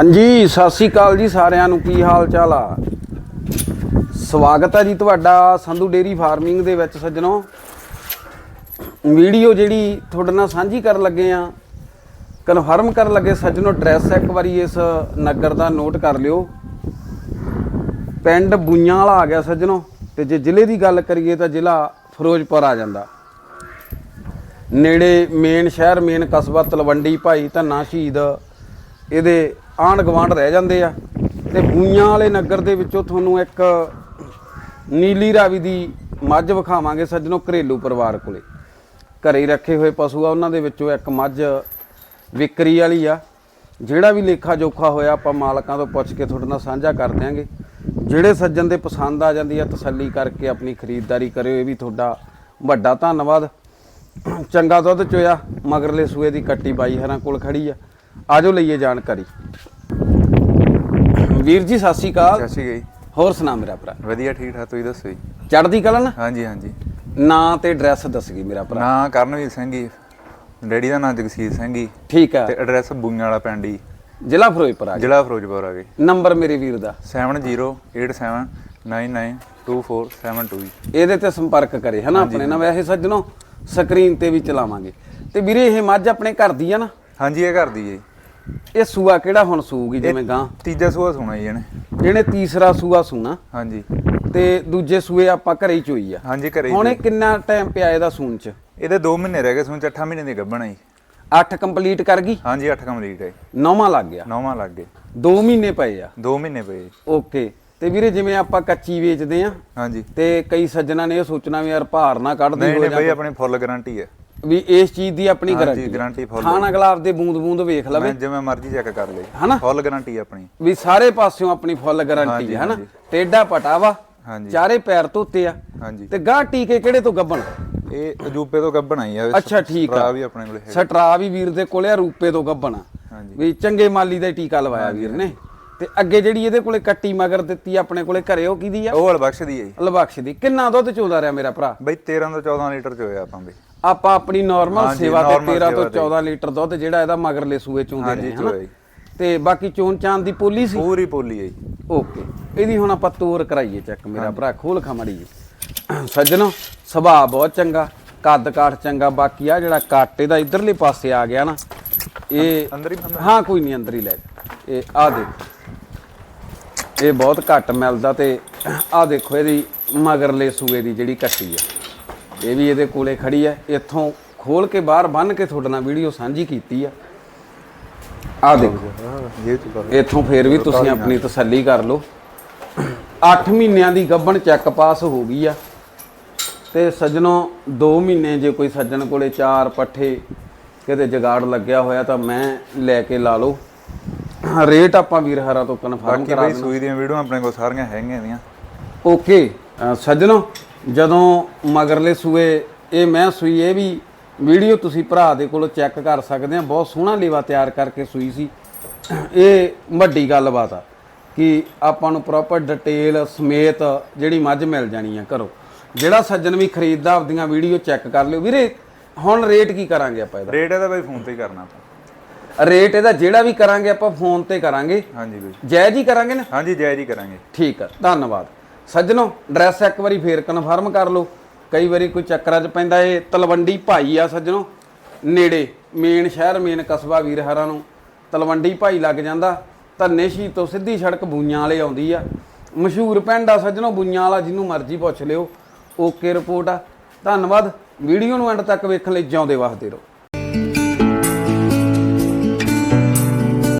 ਹਾਂਜੀ, ਸਤਿ ਸ੍ਰੀ ਅਕਾਲ ਜੀ ਸਾਰਿਆਂ ਨੂੰ। ਕੀ ਹਾਲ ਚਾਲ ਆ? ਸਵਾਗਤ ਹੈ ਜੀ ਤੁਹਾਡਾ ਸੰਧੂ ਡੇਰੀ ਫਾਰਮਿੰਗ ਦੇ ਵਿੱਚ ਸੱਜਣੋ। ਵੀਡੀਓ ਜਿਹੜੀ ਤੁਹਾਡੇ ਨਾਲ ਸਾਂਝੀ ਕਰਨ ਲੱਗੇ ਆ, ਕਨਫਰਮ ਕਰਨ ਲੱਗੇ ਸੱਜਣੋ, ਐਡਰੈਸ ਇੱਕ ਵਾਰੀ ਇਸ ਨਗਰ ਦਾ ਨੋਟ ਕਰ ਲਿਓ। ਪਿੰਡ ਬੁਈਆਂ ਵਾਲਾ ਆ ਗਿਆ ਸੱਜਣੋ, ਤੇ ਜੇ ਜ਼ਿਲ੍ਹੇ ਦੀ ਗੱਲ ਕਰੀਏ ਤਾਂ ਜ਼ਿਲ੍ਹਾ ਫਿਰੋਜ਼ਪੁਰ ਆ ਜਾਂਦਾ। ਨੇੜੇ ਮੇਨ ਸ਼ਹਿਰ, ਮੇਨ ਕਸਬਾ ਤਲਵੰਡੀ ਭਾਈ ਧੰਨਾ ਸ਼ਹੀਦ ਇਹਦੇ ਆਂਢ ਗਵਾਂਢ ਰਹਿ ਜਾਂਦੇ ਆ। ਤੇ ਬੂਈਆਂ ਵਾਲੇ ਨਗਰ ਦੇ ਵਿੱਚੋਂ ਤੁਹਾਨੂੰ ਇੱਕ ਨੀਲੀ ਰਾਵੀ ਦੀ ਮੱਝ ਵਿਖਾਵਾਂਗੇ ਸੱਜਣੋ ਘਰੇਲੂ ਪਰਿਵਾਰ ਕੋਲੇ। ਘਰੇ ਹੀ ਰੱਖੇ ਹੋਏ ਪਸ਼ੂ ਆ, ਉਹਨਾਂ ਦੇ ਵਿੱਚੋਂ ਇੱਕ ਮੱਝ ਵਿਕਰੀ ਵਾਲੀ ਆ। ਜਿਹੜਾ ਵੀ ਲੇਖਾ ਜੋਖਾ ਹੋਇਆ ਆਪਾਂ ਮਾਲਕਾਂ ਤੋਂ ਪੁੱਛ ਕੇ ਤੁਹਾਡੇ ਨਾਲ ਸਾਂਝਾ ਕਰ ਦਿਆਂਗੇ। ਜਿਹੜੇ ਸੱਜਣ ਦੇ ਪਸੰਦ ਆ ਜਾਂਦੀ ਆ, ਤਸੱਲੀ ਕਰਕੇ ਆਪਣੀ ਖਰੀਦਦਾਰੀ ਕਰਿਓ, ਇਹ ਵੀ ਤੁਹਾਡਾ ਵੱਡਾ ਧੰਨਵਾਦ। ਚੰਗਾ ਦੁੱਧ ਚੋਇਆ, ਮਗਰਲੇ ਸੂਏ ਦੀ ਕੱਟੀ ਬਾਈ ਹਰਾਂ ਕੋਲ ਖੜੀ ਆ। ਆਜੋ ਲਈਏ ਜਾਣਕਾਰੀ। ਵੀਰ ਜੀ ਸਤਿ ਸ਼੍ਰੀ ਅਕਾਲ। ਸਤਿ ਸ਼੍ਰੀ ਅਕਾਲ ਜੀ। ਹੋਰ ਸੁਣਾ ਮੇਰਾ ਭਰਾ। ਵਧੀਆ ਠੀਕ ਠਾਕ ਤੁਸੀਂ ਦੱਸੋ ਜੀ? ਚੜ੍ਹਦੀ ਕਲਾ ਨਾ? ਹਾਂਜੀ ਹਾਂਜੀ। ਨਾਂ ਤੇ ਐਡਰੈਸ ਦੱਸ ਗਈ ਮੇਰਾ ਭਰਾ। ਨਾਂ ਕਰਨਵੀਰ ਸਿੰਘ ਜੀ। ਡੈਡੀ ਦਾ ਨਾਂ ਜਗਸੀਰ ਸਿੰਘ ਜੀ। ਠੀਕ ਆ। ਤੇ ਐਡਰੈਸ ਬੂਈਆਂ ਵਾਲਾ ਪਿੰਡ ਜੀ। ਜ਼ਿਲ੍ਹਾ ਫਿਰੋਜ਼ਪੁਰ ਆ ਗਿਆ ਜ਼ਿਲ੍ਹਾ ਫਿਰੋਜ਼ਪੁਰ ਆ ਗਏ। ਨੰਬਰ ਮੇਰੇ ਵੀਰ ਦਾ। 7087992472 ਜੀ। ਇਹਦੇ ਤੇ ਸੰਪਰਕ ਕਰੇ ਹਨਾ ਆਪਣੇ ਨਾਲ ਵੈਸੇ ਸੱਜਣੋ ਸਕਰੀਨ ਤੇ ਵੀ ਚਲਾਵਾਂਗੇ। ਤੇ ਵੀਰੇ ਇਹ ਮੱਝ ਆਪਣੇ ਘਰ ਦੀ ਆ ਨਾ? ਹਾਂਜੀ ਇਹ ਕਰਦੀ ਜੀ। ਇਹ ਸੂਆ ਕਿਹੜਾ ਹੁਣ ਸੂਗੀ ਜਿਵੇਂ ਗਾਂ? ਤੀਜਾ ਸੂਆ ਸੁਣਾ ਜੀ ਇਹਨੇ। ਇਹਨੇ ਤੀਸਰਾ ਸੂਆ ਸੂਣਾ ਹਾਂਜੀ। ਤੇ ਦੂਜੇ ਸੂਏ ਆਪਾਂ ਘਰੇ ਹੀ ਚੋਈ ਆ। ਹਾਂਜੀ ਘਰੇ ਹੁਣ ਇਹ ਕਿੰਨਾ ਟਾਈਮ ਪਿਆ ਇਹਦਾ ਸੂਣ ਚ? ਇਹਦੇ 2 ਮਹੀਨੇ ਰਹਿ ਗਏ ਸੁਣ 8 ਮਹੀਨੇ ਦੀ ਗੱਭਣ ਆ ਜੀ। 8 ਕੰਪਲੀਟ ਕਰ ਗਈ? ਹਾਂਜੀ 8 ਕੰਪਲੀਟ ਹੈ ਨੌਵਾਂ ਲੱਗ ਗਿਆ? ਨੌਵਾਂ ਲੱਗ ਗਏ। 2 ਮਹੀਨੇ ਪਏ ਆ? 2 ਮਹੀਨੇ ਪਏ ਜੀ। ਓਕੇ ਤੇ ਵੀਰੇ ਜਿਵੇਂ ਆਪਾਂ ਕੱਚੀ ਵੇਚਦੇ ਆ ਹਾਂਜੀ। ਤੇ ਕਈ ਸੱਜਣਾ ਨੇ ਇਹ ਸੋਚਣਾ ਵੀ ਯਾਰ ਭਾਰ ਨਾ ਕੱਢਦੀ ਨਹੀਂ ਹੋ ਨਹੀਂ ਬਈ ਆਪਣੀ ਫੁੱਲ ਗਾਰੰਟੀ ਹੈ ਵੀ ਇਸ ਚੀਜ਼ ਦੀ ਆਪਣੀ ਗਾਰੰਟੀ full ਖਾਣ ਅਗਲਾ ਆਪਦੇ ਬੂੰਦ ਬੂੰਦ ਵੇਖ ਲਵੇ। ਮੈਂ ਜਿਵੇਂ ਮਰਜ਼ੀ ਚੈੱਕ ਕਰ ਲਈ ਹਨਾ? ਫੁੱਲ ਗਾਰੰਟੀ ਆਪਣੀ। ਵੀ ਸਾਰੇ ਪਾਸਿਓਂ ਆਪਣੀ ਫੁੱਲ ਗਾਰੰਟੀ ਹੈ ਹਨਾ। ਟੇਡਾ ਪਟਾ ਵਾ ਹਾਂਜੀ। ਚਾਰੇ ਪੈਰ ਧੋਤੇ ਆ। ਹਾਂਜੀ। ਤੇ ਗਾਂ ਟੀਕੇ ਕਿਹੜੇ ਤੋਂ ਗੱਬਣ? ਇਹ ਅਜੂਬੇ ਤੋਂ ਗੱਭਣ ਆਈ ਆ। ਅੱਛਾ ਠੀਕ ਆ। ਵੀ ਆਪਣੇ ਕੋਲੇ ਹੈ ਸਟਰਾ ਵੀ ਵੀਰ ਦੇ ਕੋਲੇ ਆ ਰੂਪੇ ਤੋਂ ਗੱਬਣ ਆ। ਵੀ ਚੰਗੇ ਮਾਲੀ ਦਾ ਟੀਕਾ ਲਵਾਇਆ ਵੀਰ ਨੇ। ਤੇ ਅੱਗੇ ਜਿਹੜੀ ਇਹਦੇ ਕੋਲੇ ਕੱਟੀ ਮਗਰ ਦਿੱਤੀ ਆਪਣੇ ਕੋਲੇ ਘਰੇ ਉਹ ਕਿਹਦੀ ਆ? ਉਹ ਹਲਬਖਸ਼ ਦੀ ਹੈ ਜੀ। ਲਬਖਸ਼ ਦੀ। ਕਿੰਨਾ ਦੁੱਧ ਚੋਦਾ ਰਿਹਾ ਮੇਰਾ ਭਰਾ? ਬਈ 13 ਤੋਂ 14 ਲੀਟਰ ਚ ਹੋਇਆ ਆਪਾਂ ਬਈ ਆਪਾਂ ਆਪਣੀ ਨਾਰਮਲ ਸੇਵਾ ਤੇ normal 13 ਤੋਂ ਸੇਵਾ ਤੇ। 14 ਲੀਟਰ ਦੁੱਧ ਜਿਹੜਾ ਇਹਦਾ ਮਗਰਲੇ ਸੂਏ ਚੋਂਦੇ ਰਹੇ ਹਨਾ। ਤੇ ਬਾਕੀ ਚੋਣ ਚਾਂਦ ਦੀ ਪੋਲੀ ਸੀ? ਪੂਰੀ ਪੋਲੀ ਹੈ ਜੀ। ਓਕੇ। ਇਹਦੀ ਹੁਣ ਆਪਾਂ ਤੋਰ ਕਰਾਈਏ ਚੈੱਕ ਮੇਰਾ ਭਰਾ ਖੋਲ ਖਮੜੀ ਸੱਜਣੋ ਸੁਭਾਅ ਬਹੁਤ ਚੰਗਾ ਕੱਦ ਕਾਠ ਚੰਗਾ ਬਾਕੀ ਆ ਜਿਹੜਾ ਕੱਟ ਇਹਦਾ ਇਧਰਲੇ ਪਾਸੇ ਆ ਗਿਆ ਨਾ ਇਹ ਅੰਦਰ ਹੀ ਕੋਈ ਨਹੀਂ ਅੰਦਰ ਹੀ ਲੈ ਜਾ। ਇਹ ਆ ਦੇਖੋ। ਇਹ ਬਹੁਤ ਘੱਟ ਮਿਲਦਾ ਤੇ ਆ ਦੇਖੋ ਇਹਦੀ ਮਗਰਲੇ ਸੂਏ ਦੀ ਜਿਹੜੀ ਕੱਟੀ ਆ। ਇਹ ਵੀ ਇਹਦੇ ਕੋਲੇ ਖੜੀ ਆ। ਇੱਥੋਂ ਖੋਲ ਕੇ ਬਾਹਰ ਬੰਨ ਕੇ ਤੁਹਾਡੇ ਨਾਲ ਵੀਡੀਓ ਸਾਂਝੀ ਕੀਤੀ ਆ। ਆ ਦੇਖੋ। ਇੱਥੋਂ ਫੇਰ ਵੀ ਤੁਸੀਂ ਆਪਣੀ ਤਸੱਲੀ ਕਰ ਲਓ। 8 ਮਹੀਨਿਆਂ ਦੀ ਗੱਭਣ ਚੈੱਕ ਪਾਸ ਹੋ ਗਈ ਆ। ਤੇ ਸੱਜਣੋ 2 ਮਹੀਨੇ ਜੇ ਕੋਈ ਸੱਜਣ ਕੋਲੇ ਚਾਰ ਪੱਠੇ ਕਿਤੇ ਜਗਾੜ ਲੱਗਿਆ ਹੋਇਆ ਤਾਂ ਮੈਂ ਲੈ ਕੇ ਲਾ ਲਓ। ਰੇਟ ਆਪਾਂ ਵੀਰ ਹਰਾ ਤੋਂ ਕਨਫਰਮ ਬਾਕੀ ਕਰਾ ਬਈ ਸੂਈ ਦੀਆਂ ਵੀਡੀਓ ਆਪਣੇ ਕੋਲ ਸਾਰੀਆਂ ਹੈਗੀਆਂ ਦੀਆਂ ਓਕੇ ਸੱਜਣੋ ਜਦੋਂ ਮਗਰਲੇ ਸੂਏ ਇਹ ਮੈਂ ਸੂਈ ਇਹ ਵੀ ਵੀਡੀਓ ਤੁਸੀਂ ਭਰਾ ਦੇ ਕੋਲੋਂ ਚੈੱਕ ਕਰ ਸਕਦੇ ਆ ਬਹੁਤ ਸੋਹਣਾ ਲੇਵਾ ਤਿਆਰ ਕਰਕੇ ਸੂਈ ਸੀ। ਇਹ ਵੱਡੀ ਗੱਲਬਾਤ ਆ ਕਿ ਆਪਾਂ ਨੂੰ ਪ੍ਰੋਪਰ ਡਿਟੇਲ ਸਮੇਤ ਜਿਹੜੀ ਮੱਝ ਮਿਲ ਜਾਣੀ ਆ ਘਰੋਂ। ਜਿਹੜਾ ਸੱਜਣ ਵੀ ਖਰੀਦਦਾ ਆਪਦੀਆਂ ਵੀਡੀਓ ਚੈੱਕ ਕਰ ਲਿਓ। ਵੀਰੇ ਹੁਣ ਰੇਟ ਕੀ ਕਰਾਂਗੇ ਆਪਾਂ ਇਹਦਾ? ਰੇਟ ਇਹਦਾ ਬਈ ਫੋਨ ਤੇ ਹੀ ਕਰਨਾ ਆਪਾਂ। ਰੇਟ ਇਹਦਾ ਜਿਹੜਾ ਵੀ ਕਰਾਂਗੇ ਆਪਾਂ ਫੋਨ ਤੇ ਕਰਾਂਗੇ। ਹਾਂਜੀ ਬਈ। ਜਾਇਜ਼ ਹੀ ਕਰਾਂਗੇ ਨਾ? ਹਾਂਜੀ ਜੈ ਜੀ ਕਰਾਂਗੇ। ਠੀਕ ਆ ਧੰਨਵਾਦ। ਸੱਜਣੋ ਐਡਰੈਸ ਇੱਕ ਵਾਰੀ ਫੇਰ ਕਨਫਰਮ ਕਰ ਲਓ। ਕਈ ਵਾਰੀ ਕੋਈ ਚੱਕਰਾਂ 'ਚ ਪੈਂਦਾ ਇਹ ਤਲਵੰਡੀ ਭਾਈ ਆ ਸੱਜਣੋ। ਨੇੜੇ ਮੇਨ ਸ਼ਹਿਰ ਮੇਨ ਕਸਬਾ ਵੀਰ ਹਰਾਂ ਨੂੰ। ਤਲਵੰਡੀ ਭਾਈ ਲੱਗ ਜਾਂਦਾ। ਧੰਨੇ ਸ਼ੀ ਤੋਂ ਸਿੱਧੀ ਸੜਕ ਬੂਈਆਂ ਵਾਲੇ ਆਉਂਦੀ ਆ। ਮਸ਼ਹੂਰ ਪਿੰਡ ਆ ਸੱਜਣੋ ਬੂਈਆਂ ਵਾਲਾ ਜਿਹਨੂੰ ਮਰਜ਼ੀ ਪੁੱਛ ਲਿਓ। ਓਕੇ ਰਿਪੋਰਟ ਆ। ਧੰਨਵਾਦ। ਵੀਡੀਓ ਨੂੰ ਐਂਡ ਤੱਕ ਵੇਖਣ ਲਈ ਜਿਉਂਦੇ ਵਸਦੇ ਰਹੋ।